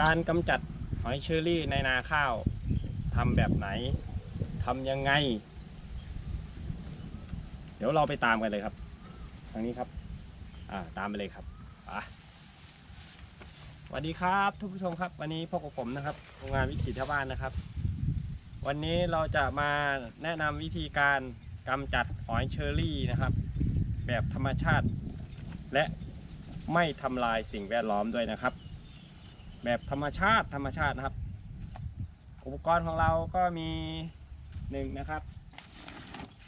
การกำจัดหอยเชอรี่ในนาข้าวทำแบบไหนทำยังไง เดี๋ยวเราไปตามกันเลยครับ ทางนี้ครับ อ่าตามไปเลยครับอะสวัสดีครับทุกผู้ชมครับ วันนี้พบกับผมนะครับโรงงานวิถีชาวบ้านนะครับ วันนี้เราจะมาแนะนำวิธีการกำจัดหอยเชอรี่นะครับ แบบธรรมชาติ และไม่ทำลายสิ่งแวดล้อมด้วยนะครับ แบบธรรมชาติธรรมชาตินะครับ อุปกรณ์ของเราก็มีหนึ่งนะครับ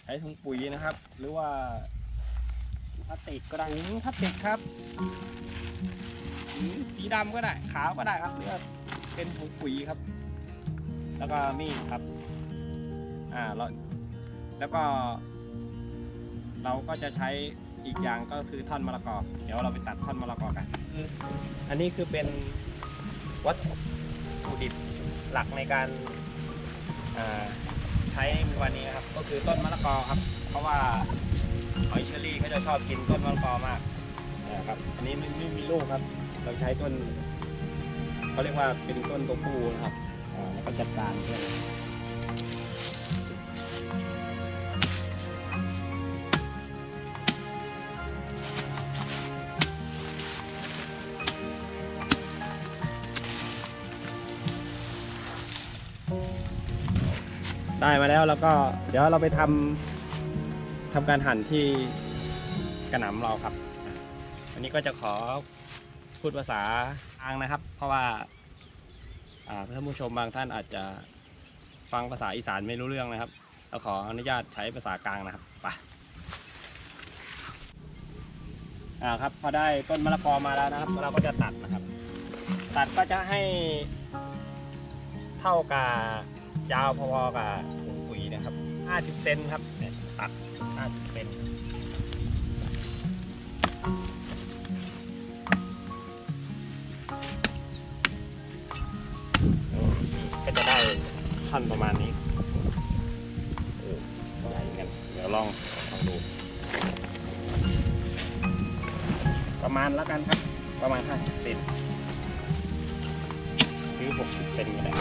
ใช้ถุงปุ๋ยนะครับ หรือว่าพลาสติกก็ได้ถุงพลาสติกครับสีดำก็ได้ ขาวก็ได้ครับหรือว่าเป็นถุงปุ๋ยครับ แล้วก็มีดครับอ่าเราแล้วก็ เราก็จะใช้อีกอย่างก็คือท่อนมะละกอ เดี๋ยวเราไปตัดท่อนมะละกอกัน อันนี้คือเป็น วัตถุดิบหลักในการใช้ในวันนี้นะครับ ก็คือต้นมะละกอครับ เพราะว่าหอยเชอรี่เขาจะชอบกินต้นมะละกอมากนะครับ อันนี้ไม่ไม่มีลูกครับ เราใช้ต้นเขาเรียกว่าเป็นต้นตัวผู้นะครับอ่าแล้วก็จัดการด้วย ได้มาแล้วแล้วก็เดี๋ยวเราไปทำทำการหั่นที่กระหน่ำเราครับอันนี้ก็จะขอพูดภาษากลางนะครับ เพราะว่าอ่าท่านผู้ชมบางท่านอาจจะฟังภาษาอีสานไม่รู้เรื่องนะครับเราขออนุญาตใช้ภาษากลางนะครับไปอ่าครับพอได้ต้นมะละกอมาแล้วนะครับ เราก็จะตัดนะครับ ตัดก็จะให้เท่ากับ ยาวพอๆกับถุงปุ๋ยนะครับ 50 เซนครับตัด 50 เซนก็จะได้ท่อนประมาณนี้โอ้ใหญ่กัน เดี๋ยวลองลองดู ประมาณแล้วกันครับ ประมาณ 50 เซนหรือ 60 เซนก็ได้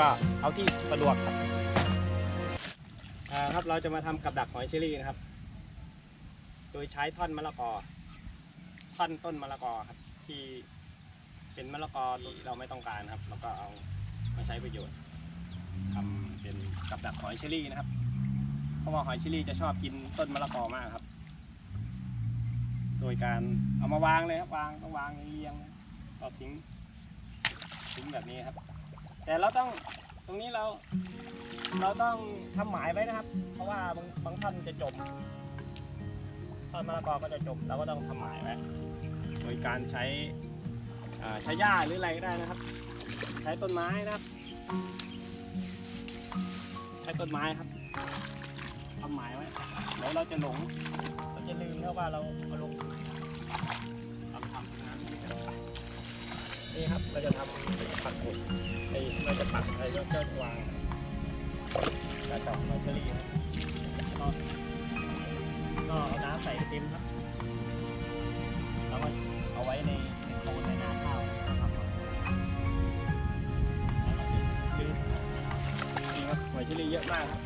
ก็เอาที่สะดวกครับครับเราจะมาทำกับดักหอยเชอรี่นะครับ โดยใช้ท่อนมะละกอ ท่อนต้นมะละกอครับ ที่เป็นมะละกอที่เราไม่ต้องการครับแล้วก็เอามาใช้ประโยชน์ทำเป็นกับดักหอยเชอรี่นะครับ เพราะว่าหอยเชอรี่จะชอบกินต้นมะละกอมากครับ โดยการเอามาวางเลยครับวางต้องวางเรียงก็ทิ้งทิ้งแบบนี้ครับ แต่เราต้องตรงนี้เราเราต้องทำหมายไว้นะครับ เพราะว่าบางบางท่านจะจมท่อนมะละกอก็จะจมเราก็ต้องทำหมายไว้โดยการใช้ใช้หญ้าหรืออะไรก็ได้นะครับ ใช้ต้นไม้นะครับใช้ต้นไม้ครับทำหมายไว้เดี๋ยวเราจะหลงเราจะลืมเพราะว่าเราเอาลง นี่ครับเราจะทำปักหมุดไอ้เราจะปักอะไรก็จะวางกระจอกมาเชอรี่ครับก็เอาน้ำใส่เต็มครับแล้วก็เอาไว้ในในโคนในนาข้าวนะครับนี่ครับหอยเชอรี่เยอะมากครับ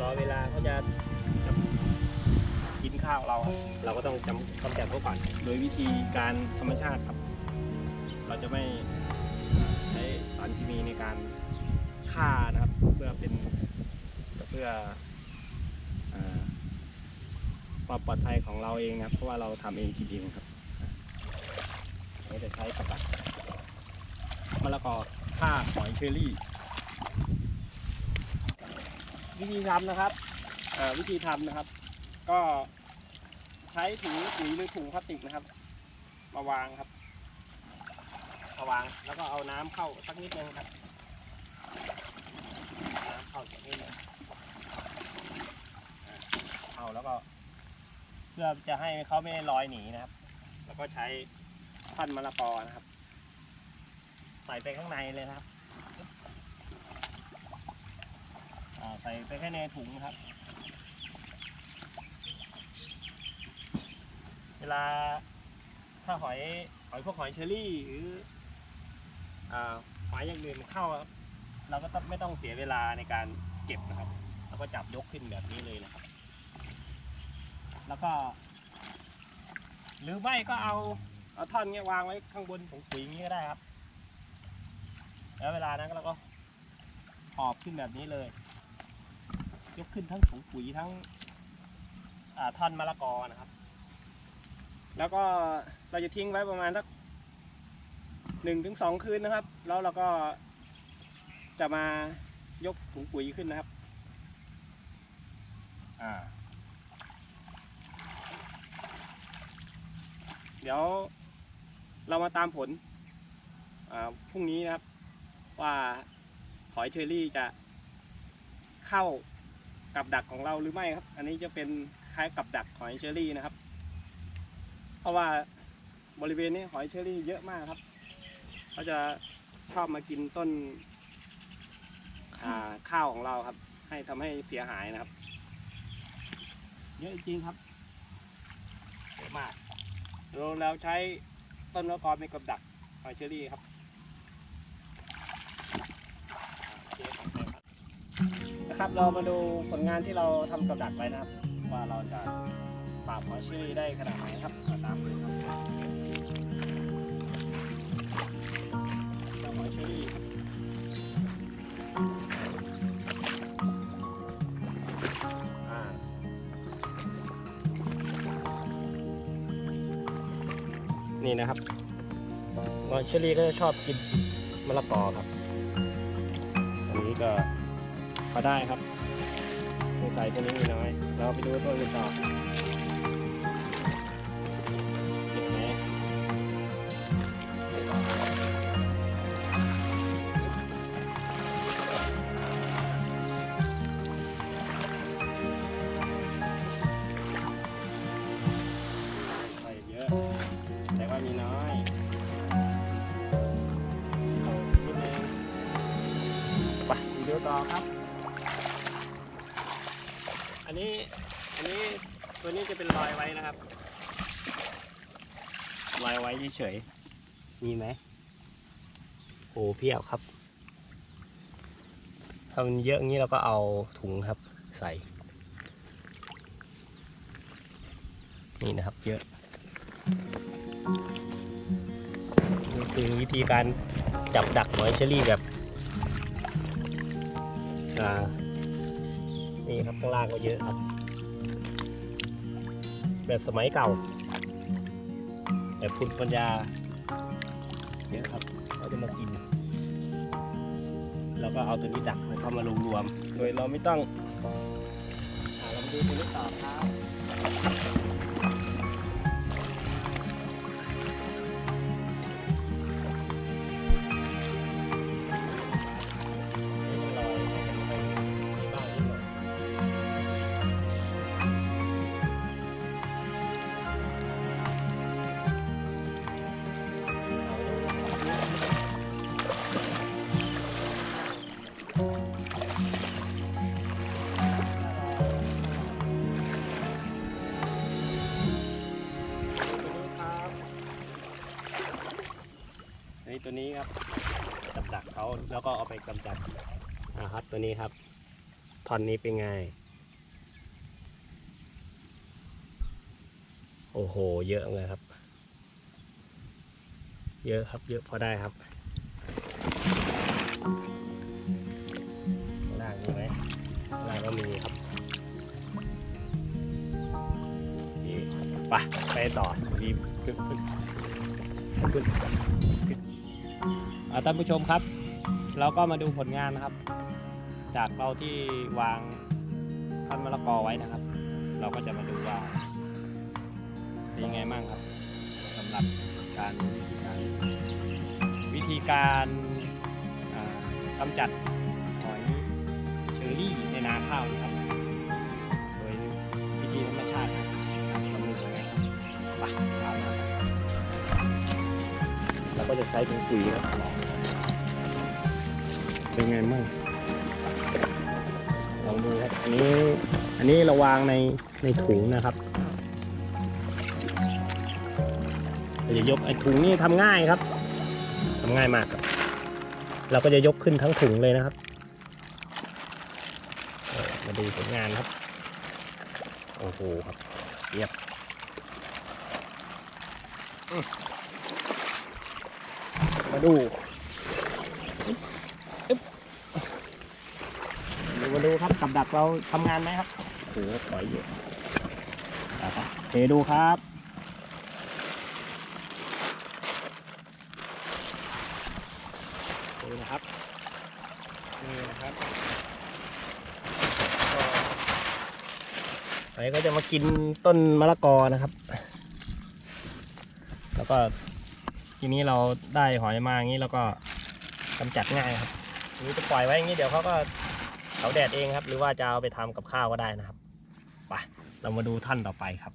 รอเวลาเขาจะกินข้าวเราครับเราก็ต้องจำกำจัดเขาก่อนโดยวิธีการธรรมชาติครับ เราจะไม่ใช้สารเคมีในการฆ่านะครับ เพื่อเป็นเพื่อความปลอดภัยของเราเองนะครับ เพราะว่าเราทำเองกินเองครับเราจะใช้กับดักมะละกอฆ่าหอยเชอรี่ วิธีทำนะครับวิธีทำนะครับ ก็ใช้ถุงปุ๋ยหรือถุงพลาสติกนะครับ มาวางครับ วาง แล้วก็เอาน้ำเข้าสักนิดนึงครับ น้ำเข้าสักนิดนึงอ่าเข้าแล้วก็ เพื่อจะให้เขาไม่ลอยหนีนะครับ แล้วก็ใช้พันมะละกอนะครับ ใส่ไปข้างในเลยครับใส่ไปแค่ในถุงครับในวลาถ้าหอยหอยพวกหอยเชอรี่หรือ อ่ายอย่างอื่นเข้าครับเราก็ต้องไม่ต้องเสียเวลาในการเก็บนะครับเราก็จับยกขึ้นแบบนี้เลยนะครับ แล้วก็ หรือไม่ก็เอาเอาท่อนเงี้ยวางไว้ข้างบนถุงปุ๋ยงนี้ก็ได้ครับ แล้วเวลานั้นเราก็หอบขึ้นแบบนี้เลย ยกขึ้นทั้งถุงปุ๋ยทั้งท่อนมะละกอนะครับ แล้วก็เราจะทิ้งไว้ประมาณสัก หนึ่งถึงสองคืนนะครับ แล้วเราก็จะมายกถุงปุ๋ยขึ้นนะครับ อ่า เดี๋ยวเรามาตามผลอ่าพรุ่งนี้นะครับ ว่าหอยเชอรี่จะเข้ากับดักของเราหรือไม่ครับ อันนี้จะเป็นคล้ายกับดักหอยเชอรี่นะครับ เพราะว่าบริเวณนี้หอยเชอรี่เยอะมากครับ เขาจะชอบมากินต้นอ่าข้าวของเราครับ ให้ทำให้เสียหายนะครับ เยอะจริงครับเยอะมากเราเราใช้ต้นมะละกอเป็นกับดักหอยเชอรี่ครับนะครับ เรามาดูผลงานที่เราทำกับดักไว้นะครับ ว่าเราจะปราบหอยเชอรี่ได้ขนาดไหนครับมาตามดูครับเจ้าหอยเชอ รี่นี่นะครับหอยเชอรี่ก็จะชอบกินมะละกอครับ อันนี้ก็พอได้ครับสงสัยตัวนี้มีน้อย เราไปดูตัวอื่นต่อ ครับ อันนี้อันนี้ตัวนี้จะเป็นรอยไว้นะครับรอยไว้เฉยๆมีไหมโอ้เพียบครับถ้ามันเยอะอย่างนี้เราก็เอาถุงครับ ใส่ นี่นะครับเยอะนี่คือวิธีการจับดักหอยเชอรี่แบบ อ่านี่ครับข้างล่างก็เยอะครับ แบบสมัยเก่า แบบคุณปัญญาเยอะครับเขาจะมากินเราก็เอาตัวนี้ดักแล้วเข้ามารวมรวมๆโดยเราไม่ต้องอ่าเรามาดูตัวนี้ต่อครับ แล้วก็เอาไปกำจัดอ่าครับตัวนี้ครับท่อนนี้เป็นไง โอ้โห เยอะเลยครับ เยอะครับ เยอะพอได้ครับข้างล่างมีไหมล่างก็มีครับนี่ไปไปต่อรีบขึ้นขึ้นขึ้นขึ้นอ่าท่านผู้ชมครับ เราก็มาดูผลงานนะครับ จากเราที่วางคันมะละกอไว้นะครับ เราก็จะมาดูว่าเป็นยังไงบ้างครับสำหรับการวิธีการวิธีการกำจัดหอยเชอรี่ในนาข้าวนะครับ โดยวิธีธรรมชาติครับเราดูยังไงครับไปตามมาเราก็จะใช้ถุงปุ๋ยครับ เป็นไงบ้างลองดูครับ อันนี้ อันนี้เราวางในในถุงนะครับเราจะยกไอ้ถุงนี่ทำง่ายครับทำง่ายมากครับ เราก็จะยกขึ้นทั้งถุงเลยนะครับ มาดูผลงานครับ โอ้โหครับเรียบมาดูอึ๊บอึ๊บมาดู ครับกับดักเราทำงานไหมครับโอ้โหถอยอยู่อะครับเทดูครับดูนะครับนี่นะครับหอยก็จะมากินต้นมะละกอนะครับ แล้วก็ทีนี้เราได้หอยมาอย่างนี้แล้วก็กำจัดง่ายครับนี้จะปล่อยไว้อย่างนี้เดี๋ยวเขาก็าแดดเองครับ หรือว่าจะเอาไปทำกับข้าวก็ได้นะครับไปเรามาดูท่านต่อไปครับ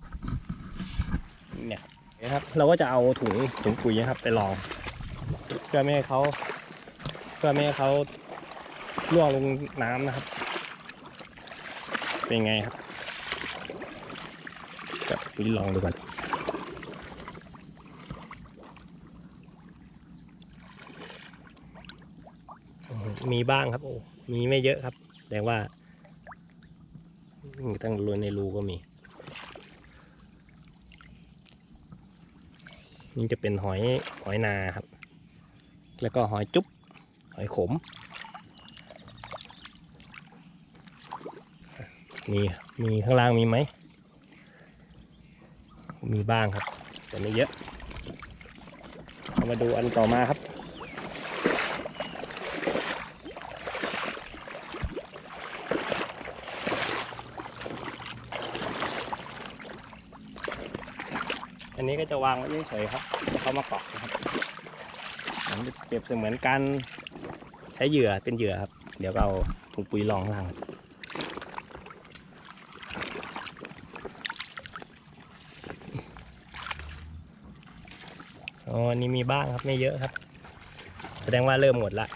เนี่ยนะครับ เราก็จะเอาถุงถุงปุ๋ยนะครับ ไปรองเพื่อไม่ให้เขาเพื่อไม่ให้เขาล่วงลงน้ำนะครับ เป็นไงครับจะไปลองดูกันมีบ้างครับโอ้มีไม่เยอะครับ แต่ว่าตั้งรูในรูก็มี นี่จะเป็นหอยหอยนาครับ แล้วก็หอยจุ๊บหอยขม มีมีข้างล่างมีไหม มีบ้างครับ แต่ไม่เยอะเรามาดูอันต่อมาครับ อันนี้ก็จะวางไว้เฉยๆครับให้เขามาเกาะนะครับมันจะเปรียบเสมือนการใช้เหยื่อเป็นเหยื่อครับ เดี๋ยวเอาถุงปุ๋ยรองล่างอ๋ออันนี้มีบ้างครับไม่เยอะครับ แสดงว่าเริ่มหมดละ